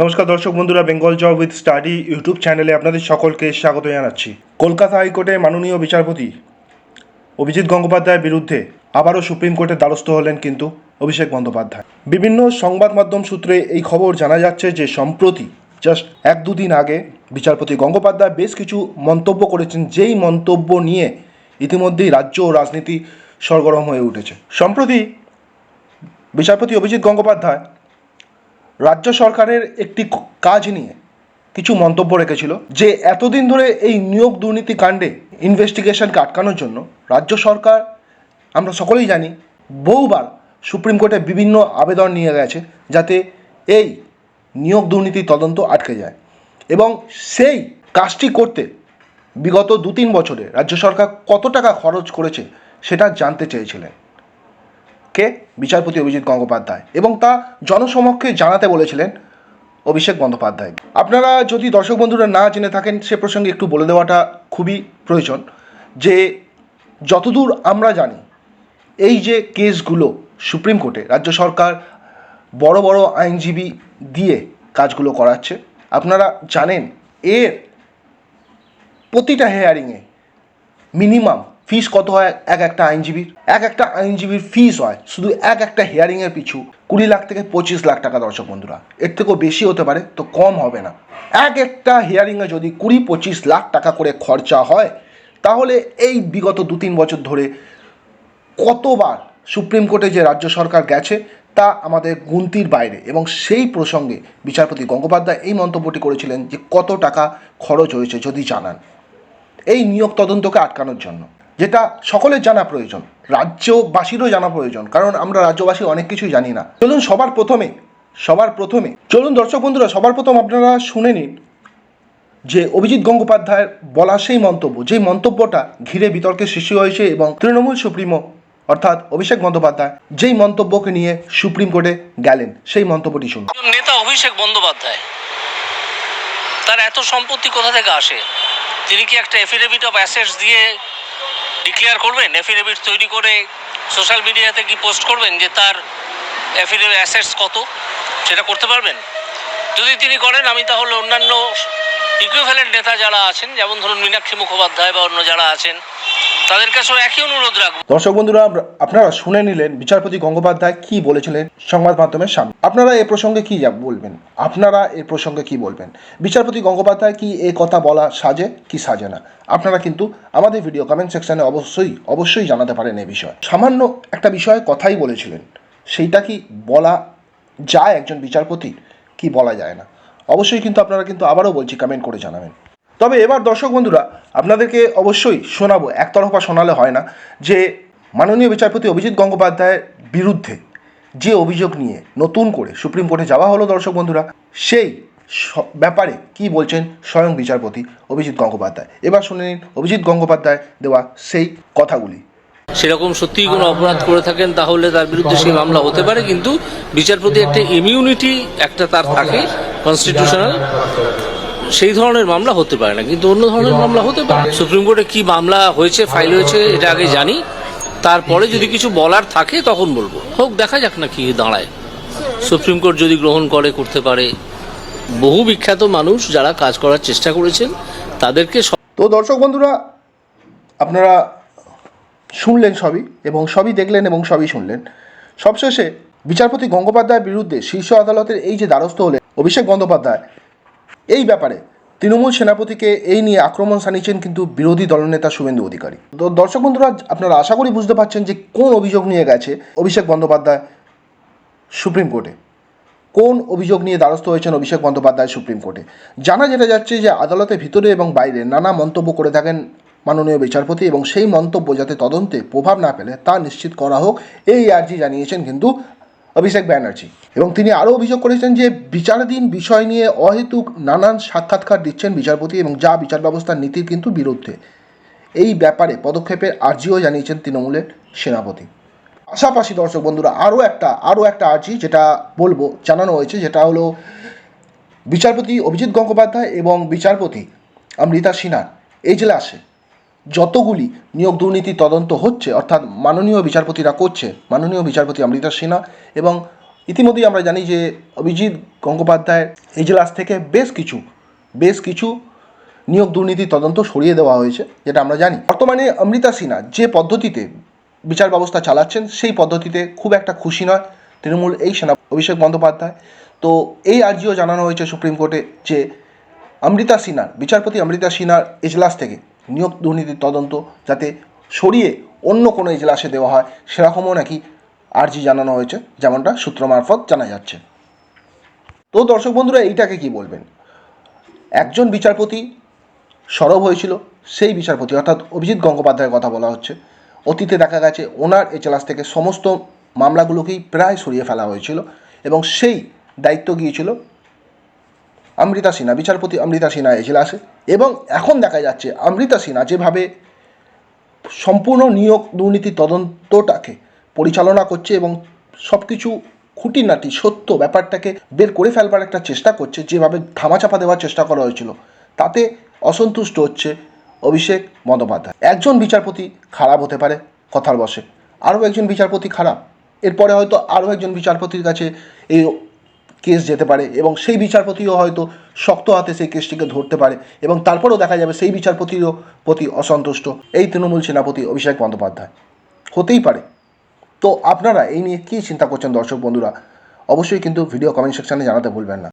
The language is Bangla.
নমস্কার দর্শক বন্ধুরা, Bengal job with study YouTube চ্যানেলে আপনাদের সকলকে স্বাগত জানাচ্ছি। কলকাতা হাইকোর্টে মাননীয় বিচারপতি অভিজিৎ গঙ্গোপাধ্যায়ের বিরুদ্ধে আবারও সুপ্রিম কোর্টের দ্বারস্থ হলেন কিন্তু অভিষেক বন্দ্যোপাধ্যায়। বিভিন্ন সংবাদ মাধ্যম সূত্রে এই খবর জানা যাচ্ছে যে, সম্প্রতি জাস্ট এক দুদিন আগে বিচারপতি গঙ্গোপাধ্যায় বেশ কিছু মন্তব্য করেছেন, যেই মন্তব্য নিয়ে ইতিমধ্যেই রাজ্য ও রাজনীতি সরগরম হয়ে উঠেছে। সম্প্রতি বিচারপতি অভিজিৎ গঙ্গোপাধ্যায় রাজ্য সরকারের একটি কাজ নিয়ে কিছু মন্তব্য রেখেছিল যে এতদিন ধরে এই নিয়োগ দুর্নীতি কাণ্ডে ইনভেস্টিগেশনকে আটকানোর জন্য রাজ্য সরকার, আমরা সকলেই জানি, বহুবার সুপ্রিম কোর্টে বিভিন্ন আবেদন নিয়ে গেছে যাতে এই নিয়োগ দুর্নীতি তদন্ত আটকে যায়। এবং সেই কাজটি করতে বিগত দু তিন বছরে রাজ্য সরকার কত টাকা খরচ করেছে সেটা জানতে চেয়েছিলেন। কে বিচারপতি অভিজিৎ গঙ্গোপাধ্যায় এবং তা জনসমক্ষে জানাতে বলেছিলেন অভিষেক বন্দ্যোপাধ্যায়। আপনারা যদি দর্শক বন্ধুরা না জেনে থাকেন, সে প্রসঙ্গে একটু বলে দেওয়াটা খুবই প্রয়োজন যে যতদূর আমরা জানি, এই যে কেসগুলো সুপ্রিম কোর্টে, রাজ্য সরকার বড় বড় আইনজীবী দিয়ে কাজগুলো করাচ্ছে, আপনারা জানেন এর প্রতিটা হেয়ারিংয়ে মিনিমাম ফিস কত হয় এক একটা আইনজীবীর? এক একটা আইনজীবীর ফিস হয় শুধু এক একটা হিয়ারিংয়ের পিছু। কুড়ি লাখ থেকে পঁচিশ লাখ টাকা দর্শক বন্ধুরা। এর থেকেও বেশি হতে পারে, তো কম হবে না। এক একটা হিয়ারিংয়ে যদি কুড়ি পঁচিশ লাখ টাকা করে খরচা হয়, তাহলে এই বিগত দু তিন বছর ধরে কতবার সুপ্রিম কোর্টে যে রাজ্য সরকার গেছে, তা আমাদের গুনতির বাইরে। এবং সেই প্রসঙ্গে বিচারপতি গঙ্গোপাধ্যায় এই মন্তব্যটি করেছিলেন যে কত টাকা খরচ হয়েছে যদি জানান। এই নিয়োগ তদন্তকে আটকানোর জন্য। যেটা সকলের জানা প্রয়োজন, রাজ্যবাসীরও জানা প্রয়োজন, কারণ আমরা রাজ্যবাসী অনেক কিছুই জানি না। চলুন সবার প্রথমে সবার প্রথমে, চলুন দর্শক বন্ধুরা, সবার প্রথম আপনারা শুনে নিন যে অভিজিৎ গঙ্গোপাধ্যায়ের বলা সেই মন্তব্য, যেই মন্তব্যটা ঘিরে বিতর্কের সৃষ্টি হয়েছে এবং তৃণমূল সুপ্রিমো, অর্থাৎ অভিষেক বন্দ্যোপাধ্যায়, যেই মন্তব্যকে নিয়ে সুপ্রিম কোর্টে গেলেন, সেই মন্তব্যটি শুনুন। নেতা অভিষেক বন্দ্যোপাধ্যায়, তার এত সম্পত্তি কোথা থেকে আসে? তিনি কি একটা এফিডেভিট অফ অ্যাসেটস দিয়ে ডিক্লেয়ার করবেন এফিডেভিট তৈরি করে সোশ্যাল মিডিয়াতে কি পোস্ট করবেন যে তার অ্যাফিডেভিট অ্যাসেটস কত? সেটা করতে পারবেন? যদি তিনি করেন, আমি তাহলে অন্যান্য ইকুইভ্যালেন্ট নেতা যারা আছেন, যেমন ধরুন মীনাক্ষী মুখোপাধ্যায় বা অন্য যারা আছেন তাদের কাছেও একই অনুরোধ রাখব। দর্শক বন্ধুরা আপনারা শুনে নিলেন বিচারপতি গঙ্গোপাধ্যায় কি বলেছিলেন সংবাদ মাধ্যমের সামনে। আপনারা এ প্রসঙ্গে কি বলবেন? আপনারা এ প্রসঙ্গে কি বলবেন? বিচারপতি গঙ্গোপাধ্যায় কি এ কথা বলা সাজে, কি সাজে না? আপনারা কিন্তু আমাদের ভিডিও কমেন্ট সেকশনে অবশ্যই অবশ্যই জানাতে পারেন এই বিষয়ে। সামান্য একটা বিষয়ে কথাই বলেছিলেন, সেইটা কি বলা যায় একজন বিচারপতি কি বলা যায় না? অবশ্যই কিন্তু আপনারা কিন্তু আবারও বলছি কমেন্ট করে জানাবেন। তবে এবার দর্শক বন্ধুরা, আপনাদেরকে অবশ্যই শোনাবো, একতরফা শোনালে হয় না, যে মাননীয় বিচারপতি অভিজিৎ গঙ্গোপাধ্যায়ের বিরুদ্ধে যে অভিযোগ নিয়ে নতুন করে সুপ্রিম কোর্টে যাওয়া হলো দর্শক বন্ধুরা, সেই ব্যাপারে কি বলছেন স্বয়ং বিচারপতি অভিজিৎ গঙ্গোপাধ্যায়? এবার শুনে নিন অভিজিৎ গঙ্গোপাধ্যায় দেওয়া সেই কথাগুলি। সেরকম সত্যিই কোনো অপরাধ করে থাকেন, তাহলে তার বিরুদ্ধে সেই মামলা হতে পারে, কিন্তু বিচারপতি একটা ইমিউনিটি একটা তার থাকে কনস্টিটিউশনাল সেই ধরনের মামলা হতে পারে না কিন্তু অন্য ধরনের মামলা হতে পারে। সুপ্রিম কোর্টে কি মামলা হয়েছে ফাইল হয়েছে এটা আগে জানি। তারপরে যদি কিছু বলার থাকে তখন বলব। হোক দেখা যাক না কি দাঁড়ায়। সুপ্রিম কোর্ট যদি গ্রহণ করে করতে পারে। বহু বিখ্যাত মানুষ যারা কাজ করার চেষ্টা করেছেন তাদেরকে তো দর্শক বন্ধুরা আপনারা শুনলেন সবই এবং সবই দেখলেন এবং সবই শুনলেন। সবশেষে বিচারপতি গঙ্গোপাধ্যায়ের বিরুদ্ধে শীর্ষ আদালতের এই যে দ্বারস্থ হলেন অভিষেক বন্দ্যোপাধ্যায় এই ব্যাপারে তৃণমূল সেনাপতিকে এই নিয়ে আক্রমণ সানিয়েছেন কিন্তু বিরোধী দলনেতা শুভেন্দু অধিকারী। তো দর্শক বন্ধুরা, আপনারা আশা করি বুঝতে পারছেন যে কোন অভিযোগ নিয়ে গেছে অভিষেক বন্দ্যোপাধ্যায় সুপ্রিম কোর্টে। কোন অভিযোগ নিয়ে দ্বারস্থ হয়েছেন অভিষেক বন্দ্যোপাধ্যায় সুপ্রিম কোর্টে। জানা যেটা যাচ্ছে যে আদালতের ভিতরে এবং বাইরে নানা মন্তব্য করে থাকেন মাননীয় বিচারপতি এবং সেই মন্তব্য যাতে তদন্তে প্রভাব না ফেলে তা নিশ্চিত করা হোক, এই আর্জি জানিয়েছেন কিন্তু অভিষেক ব্যানার্জি। এবং তিনি আরও অভিযোগ করেছেন যে বিচারাধীন বিষয় নিয়ে অহেতুক নানান সাক্ষাৎকার দিচ্ছেন বিচারপতি এবং যা বিচার ব্যবস্থার নীতির কিন্তু বিরুদ্ধে। এই ব্যাপারে পদক্ষেপের আর্জিও জানিয়েছেন তৃণমূলের সেনাপতি। পাশাপাশি দর্শক বন্ধুরা, আরও একটা আরও একটা আর্জি যেটা বলব, জানানো হয়েছে, যেটা হলো বিচারপতি অভিজিৎ গঙ্গোপাধ্যায় এবং বিচারপতি অমৃতা সিনহার। এজলাসে যতগুলি নিয়োগ দুর্নীতি তদন্ত হচ্ছে, অর্থাৎ মাননীয় বিচারপতিরা করছে, মাননীয় বিচারপতি অমৃতা সিনহা এবং ইতিমধ্যেই আমরা জানি যে অভিজিৎ গঙ্গোপাধ্যায়ের এজলাস থেকে বেশ কিছু বেশ কিছু নিয়োগ দুর্নীতি তদন্ত সরিয়ে দেওয়া হয়েছে, যেটা আমরা জানি। বর্তমানে অমৃতা সিনহা যে পদ্ধতিতে বিচার ব্যবস্থা চালাচ্ছেন, সেই পদ্ধতিতে খুব একটা খুশি নয় তৃণমূল এই সেনা অভিষেক বন্দ্যোপাধ্যায়। তো এই আর্জিও জানানো হয়েছে সুপ্রিম কোর্টে যে অমৃতা সিনহার বিচারপতি অমৃতা সিনহার এজলাস থেকে নিয়োগ দুর্নীতির তদন্ত যাতে সরিয়ে অন্য কোনো এজলাসে দেওয়া হয়, সেরকমও নাকি আর্জি জানানো হয়েছে, যেমনটা সূত্র মারফত জানা যাচ্ছে। তো দর্শক বন্ধুরা, এইটাকে কি বলবেন? একজন বিচারপতি সরব হয়েছিল, সেই বিচারপতি, অর্থাৎ অভিজিৎ গঙ্গোপাধ্যায়ের কথা বলা হচ্ছে। অতীতে দেখা গেছে, ওনার এজলাস থেকে সমস্ত মামলাগুলোকেই প্রায় সরিয়ে ফেলা হয়েছিল এবং সেই দায়িত্ব গিয়েছিল অমৃতা সিনহা, বিচারপতি অমৃতা সিনহা এজলাসে এবং এখন দেখা যাচ্ছে অমৃতা সিনহা যেভাবে সম্পূর্ণ নিয়োগ দুর্নীতি তদন্তটাকে পরিচালনা করছে এবং সব কিছু খুঁটিনাটি সত্য ব্যাপারটাকে বের করে ফেলবার একটা চেষ্টা করছে, যেভাবে ধামাচাপা দেওয়ার চেষ্টা করা হয়েছিল, তাতে অসন্তুষ্ট হচ্ছে অভিষেক বন্দ্যোপাধ্যায়। একজন বিচারপতি খারাপ হতে পারে কথার বসে আরও একজন বিচারপতি খারাপ। এরপরে হয়তো আরও একজন বিচারপতির কাছে এই কেস যেতে পারে এবং সেই বিচারপতিও হয়তো শক্ত হাতে সেই কেসটিকে ধরতে পারে এবং তারপরেও দেখা যাবে সেই বিচারপতিরও প্রতি অসন্তুষ্ট। এই তৃণমূল সেনাপতি অভিষেক বন্দ্যোপাধ্যায়। হতেই পারে। তো আপনারা এই নিয়ে কী চিন্তা করছেন দর্শক বন্ধুরা? অবশ্যই কিন্তু ভিডিও কমেন্ট সেকশানে জানাতে ভুলবেন না।